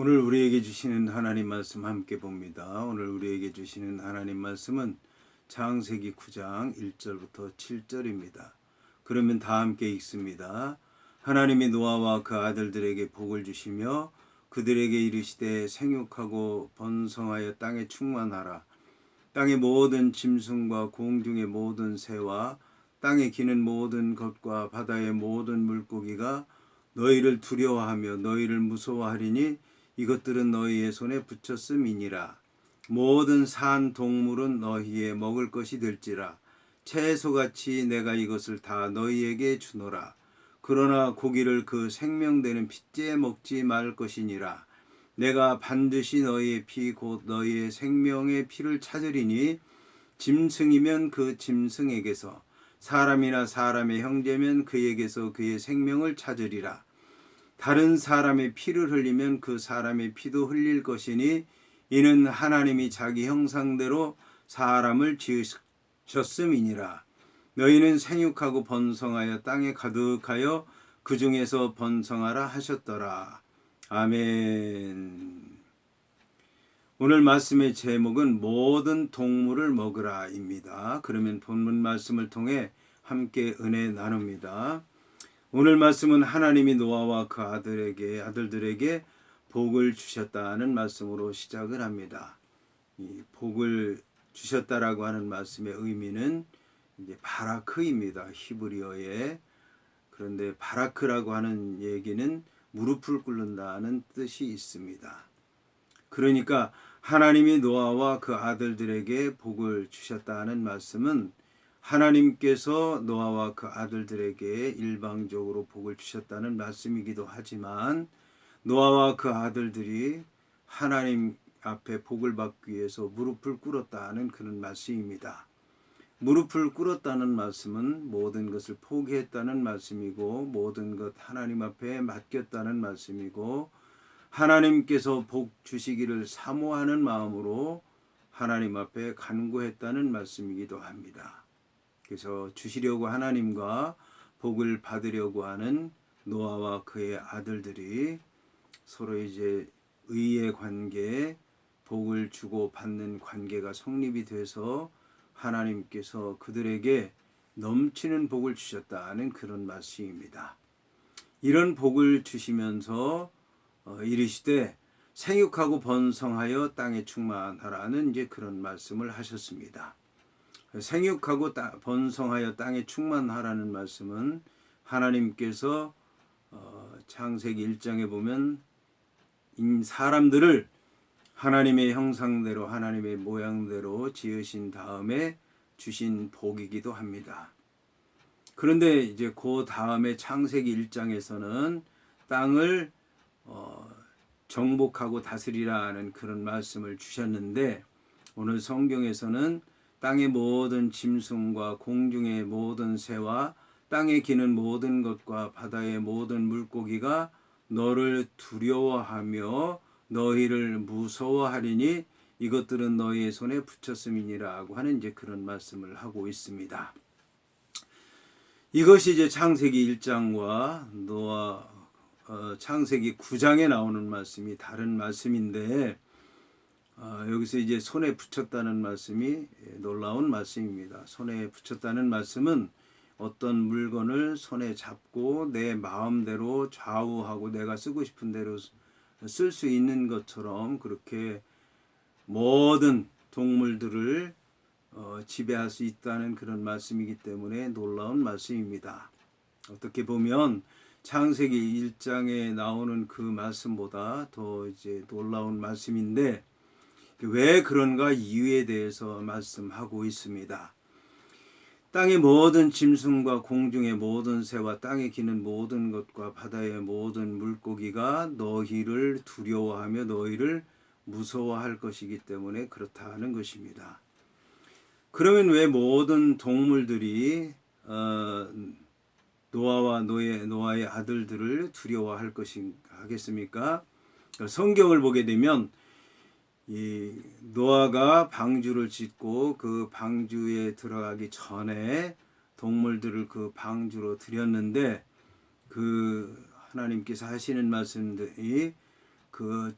오늘 우리에게 주시는 하나님 말씀 함께 봅니다. 오늘 우리에게 주시는 하나님 말씀은 창세기 9장 1절부터 7절입니다. 그러면 다 함께 읽습니다. 하나님이 노아와 그 아들들에게 복을 주시며 그들에게 이르시되 생육하고 번성하여 땅에 충만하라. 땅의 모든 짐승과 공중의 모든 새와 땅에 기는 모든 것과 바다의 모든 물고기가 너희를 두려워하며 너희를 무서워하리니 이것들은 너희의 손에 붙였음이니라. 모든 산 동물은 너희의 먹을 것이 될지라. 채소같이 내가 이것을 다 너희에게 주노라. 그러나 고기를 그 생명되는 핏째 먹지 말 것이니라. 내가 반드시 너희의 피 곧 너희의 생명의 피를 찾으리니 짐승이면 그 짐승에게서 사람이나 사람의 형제면 그에게서 그의 생명을 찾으리라. 다른 사람의 피를 흘리면 그 사람의 피도 흘릴 것이니 이는 하나님이 자기 형상대로 사람을 지으셨음이니라. 너희는 생육하고 번성하여 땅에 가득하여 그 중에서 번성하라 하셨더라. 아멘. 오늘 말씀의 제목은 모든 동물을 먹으라입니다. 그러면 본문 말씀을 통해 함께 은혜 나눕니다. 오늘 말씀은 하나님이 노아와 그 아들에게 아들들에게 복을 주셨다는 말씀으로 시작을 합니다. 이 복을 주셨다라고 하는 말씀의 의미는 이제 바라크입니다. 히브리어에 그런데 바라크라고 하는 얘기는 무릎을 꿇는다는 뜻이 있습니다. 그러니까 하나님이 노아와 그 아들들에게 복을 주셨다는 말씀은 하나님께서 노아와 그 아들들에게 일방적으로 복을 주셨다는 말씀이기도 하지만 노아와 그 아들들이 하나님 앞에 복을 받기 위해서 무릎을 꿇었다는 그런 말씀입니다. 무릎을 꿇었다는 말씀은 모든 것을 포기했다는 말씀이고 모든 것 하나님 앞에 맡겼다는 말씀이고 하나님께서 복 주시기를 사모하는 마음으로 하나님 앞에 간구했다는 말씀이기도 합니다. 그래서 주시려고 하나님과 복을 받으려고 하는 노아와 그의 아들들이 서로 이제 의의 관계, 복을 주고 받는 관계가 성립이 돼서 하나님께서 그들에게 넘치는 복을 주셨다는 그런 말씀입니다. 이런 복을 주시면서 어, 이르시되 생육하고 번성하여 땅에 충만하라는 이제 그런 말씀을 하셨습니다. 생육하고 따, 번성하여 땅에 충만하라는 말씀은 하나님께서 어, 창세기 1장에 보면 인 사람들을 하나님의 형상대로 하나님의 모양대로 지으신 다음에 주신 복이기도 합니다. 그런데 이제 그 다음에 창세기 1장에서는 땅을 어, 정복하고 다스리라는 그런 말씀을 주셨는데 오늘 성경에서는 땅의 모든 짐승과 공중의 모든 새와 땅에 기는 모든 것과 바다의 모든 물고기가 너를 두려워하며 너희를 무서워하리니 이것들은 너희의 손에 붙였음이니라고 하는 이제 그런 말씀을 하고 있습니다. 이것이 이제 창세기 1장과 노아 어, 창세기 9장에 나오는 말씀이 다른 말씀인데 어, 여기서 이제 손에 붙였다는 말씀이 놀라운 말씀입니다. 손에 붙였다는 말씀은 어떤 물건을 손에 잡고 내 마음대로 좌우하고 내가 쓰고 싶은 대로 쓸 수 있는 것처럼 그렇게 모든 동물들을 어, 지배할 수 있다는 그런 말씀이기 때문에 놀라운 말씀입니다. 어떻게 보면 창세기 1장에 나오는 그 말씀보다 더 이제 놀라운 말씀인데 왜 그런가 이유에 대해서 말씀하고 있습니다. 땅의 모든 짐승과 공중의 모든 새와 땅에 기는 모든 것과 바다의 모든 물고기가 너희를 두려워하며 너희를 무서워할 것이기 때문에 그렇다는 것입니다. 그러면 왜 모든 동물들이 어, 노아와 노예, 노아의 아들들을 두려워할 것인 하겠습니까? 성경을 보게 되면 이 노아가 방주를 짓고 그 방주에 들어가기 전에 동물들을 그 방주로 들였는데 그 하나님께서 하시는 말씀들이 그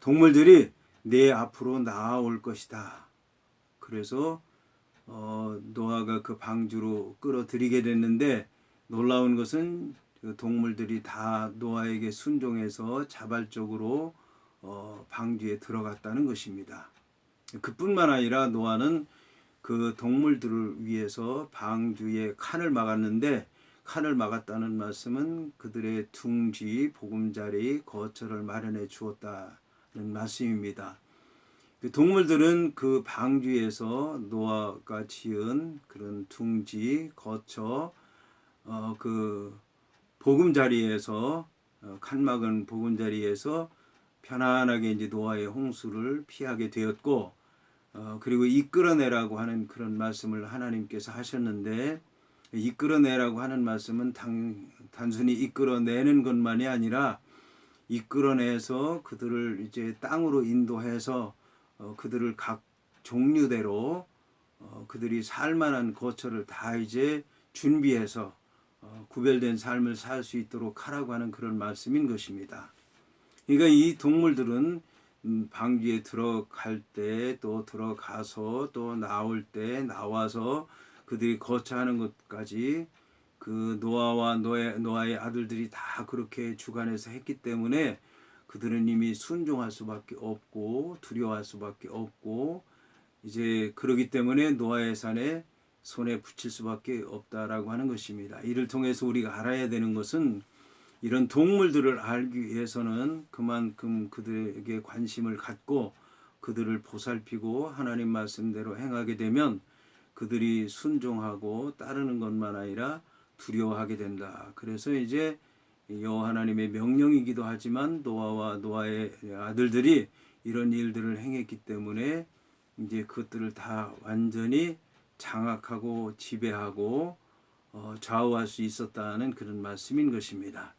동물들이 내 앞으로 나아올 것이다. 그래서 어, 노아가 그 방주로 끌어들이게 됐는데 놀라운 것은 그 동물들이 다 노아에게 순종해서 자발적으로 어, 방주에 들어갔다는 것입니다. 그뿐만 아니라 노아는 그 동물들을 위해서 방주에 칸을 막았는데 칸을 막았다는 말씀은 그들의 둥지 보금자리 거처를 마련해 주었다는 말씀입니다. 그 동물들은 그 방주에서 노아가 지은 그런 둥지 거처 어 그 보금자리에서 어, 칸막은 보금자리에서 편안하게 이제 노아의 홍수를 피하게 되었고 어 그리고 이끌어내라고 하는 그런 말씀을 하나님께서 하셨는데 이끌어내라고 하는 말씀은 단, 단순히 이끌어내는 것만이 아니라 이끌어내서 그들을 이제 땅으로 인도해서 어, 그들을 각 종류대로 어, 그들이 살만한 거처를 다 이제 준비해서 어, 구별된 삶을 살 수 있도록 하라고 하는 그런 말씀인 것입니다. 그러니까 이 동물들은 음, 방귀에 들어갈 때 또 들어가서 또 나올 때 나와서 그들이 거처하는 것까지 그 노아와 노의, 노아의 아들들이 다 그렇게 주관해서 했기 때문에 그들은 이미 순종할 수밖에 없고 두려워할 수밖에 없고 이제 그러기 때문에 노아의 산에 손에 붙일 수밖에 없다라고 하는 것입니다. 이를 통해서 우리가 알아야 되는 것은 이런 동물들을 알기 위해서는 그만큼 그들에게 관심을 갖고 그들을 보살피고 하나님 말씀대로 행하게 되면 그들이 순종하고 따르는 것만 아니라 두려워하게 된다. 그래서 이제 여호와 하나님의 명령이기도 하지만 노아와 노아의 아들들이 이런 일들을 행했기 때문에 이제 그것들을 다 완전히 장악하고 지배하고 어, 좌우할 수 있었다는 그런 말씀인 것입니다.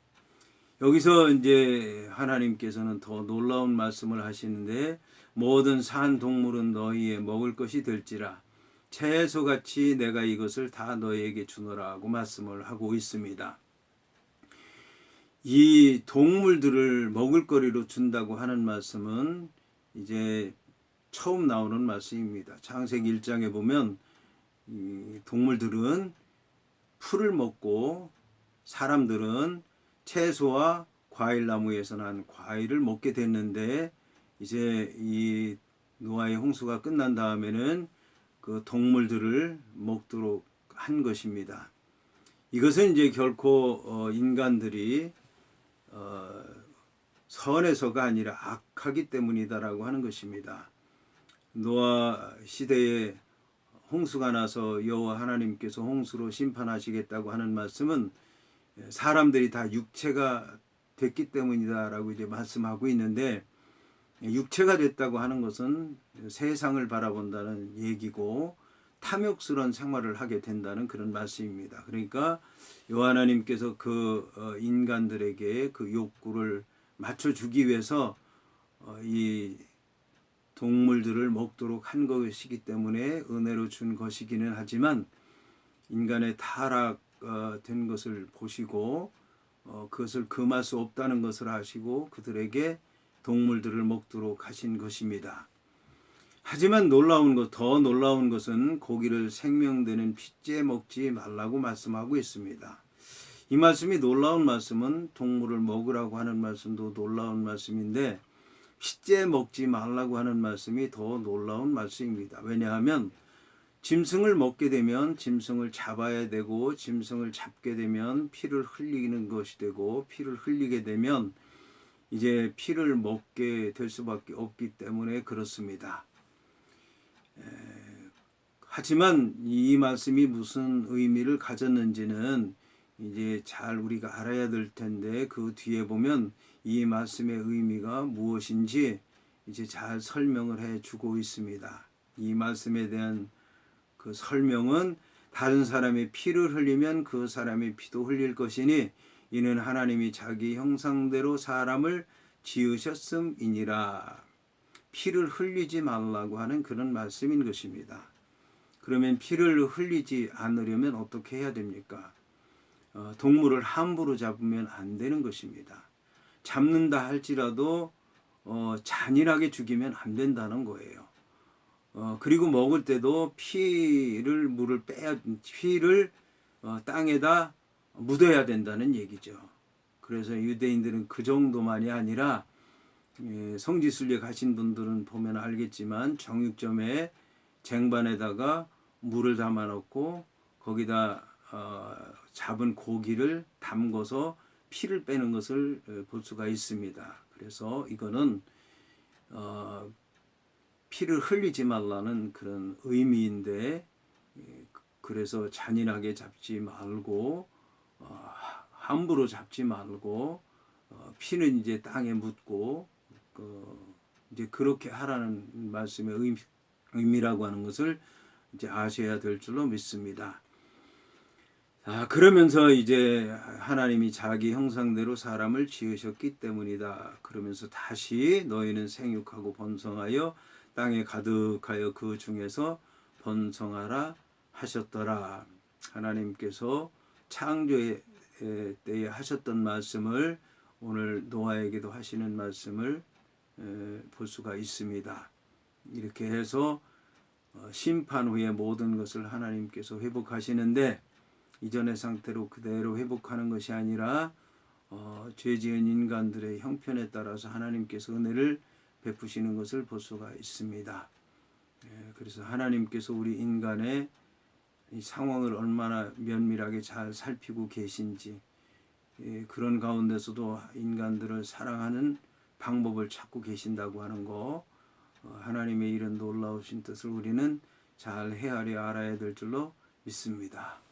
여기서 이제 하나님께서는 더 놀라운 말씀을 하시는데 모든 산 동물은 너희의 먹을 것이 될지라 채소같이 내가 이것을 다 너희에게 주노라고 말씀을 하고 있습니다. 이 동물들을 먹을거리로 준다고 하는 말씀은 이제 처음 나오는 말씀입니다. 창세기 1장에 보면 이 동물들은 풀을 먹고 사람들은 채소와 과일 나무에서 난 과일을 먹게 됐는데 이제 이 노아의 홍수가 끝난 다음에는 그 동물들을 먹도록 한 것입니다. 이것은 이제 결코 어, 인간들이 어, 선에서가 아니라 악하기 때문이다라고 하는 것입니다. 노아 시대에 홍수가 나서 여호와 하나님께서 홍수로 심판하시겠다고 하는 말씀은 사람들이 다 육체가 됐기 때문이다라고 이제 말씀하고 있는데 육체가 됐다고 하는 것은 세상을 바라본다는 얘기고 탐욕스러운 생활을 하게 된다는 그런 말씀입니다. 그러니까 요하나님께서 그 어, 인간들에게 그 욕구를 맞춰주기 위해서 어, 이 동물들을 먹도록 한 것이기 때문에 은혜로 준 것이기는 하지만 인간의 타락 된 것을 보시고 어, 그것을 금할 수 없다는 것을 아시고 그들에게 동물들을 먹도록 하신 것입니다. 하지만 놀라운 것, 더 놀라운 것은 고기를 생명되는 핏째 먹지 말라고 말씀하고 있습니다. 이 말씀이 놀라운 말씀은 동물을 먹으라고 하는 말씀도 놀라운 말씀인데 핏째 먹지 말라고 하는 말씀이 더 놀라운 말씀입니다. 왜냐하면 짐승을 먹게 되면 짐승을 잡아야 되고 짐승을 잡게 되면 피를 흘리는 것이 되고 피를 흘리게 되면 이제 피를 먹게 될 수밖에 없기 때문에 그렇습니다. 에, 하지만 이 말씀이 무슨 의미를 가졌는지는 이제 잘 우리가 알아야 될 텐데 그 뒤에 보면 이 말씀의 의미가 무엇인지 이제 잘 설명을 해 주고 있습니다. 이 말씀에 대한 그 설명은 다른 사람의 피를 흘리면 그 사람의 피도 흘릴 것이니 이는 하나님이 자기 형상대로 사람을 지으셨음이니라. 피를 흘리지 말라고 하는 그런 말씀인 것입니다. 그러면 피를 흘리지 않으려면 어떻게 해야 됩니까? 어, 동물을 함부로 잡으면 안 되는 것입니다. 잡는다 할지라도 어, 잔인하게 죽이면 안 된다는 거예요. 어, 그리고 먹을 때도 피를 물을 빼야 피를 어, 땅에다 묻어야 된다는 얘기죠. 그래서 유대인들은 그 정도만이 아니라 예, 성지순례 가신 분들은 보면 알겠지만 정육점에 쟁반에다가 물을 담아 놓고 거기다 어, 잡은 고기를 담궈서 피를 빼는 것을 어, 볼 수가 있습니다. 그래서 이거는 어, 피를 흘리지 말라는 그런 의미인데 예, 그래서 잔인하게 잡지 말고 어, 함부로 잡지 말고 어, 피는 이제 땅에 묻고 그 이제 그렇게 하라는 말씀의 의미, 의미라고 하는 것을 이제 아셔야 될 줄로 믿습니다. 아, 그러면서 이제 하나님이 자기 형상대로 사람을 지으셨기 때문이다. 그러면서 다시 너희는 생육하고 번성하여 땅에 가득하여 그 중에서 번성하라 하셨더라. 하나님께서 창조의 에, 때에 하셨던 말씀을 오늘 노아에게도 하시는 말씀을 에, 볼 수가 있습니다. 이렇게 해서 어, 심판 후에 모든 것을 하나님께서 회복하시는데 이전의 상태로 그대로 회복하는 것이 아니라 어, 죄 지은 인간들의 형편에 따라서 하나님께서 은혜를 베푸시는 것을 볼 수가 있습니다. 예, 그래서 하나님께서 우리 인간의 이 상황을 얼마나 면밀하게 잘 살피고 계신지 예, 그런 가운데서도 인간들을 사랑하는 방법을 찾고 계신다고 하는 거 어, 하나님의 이런 놀라우신 뜻을 우리는 잘 헤아려 알아야 될 줄로 믿습니다.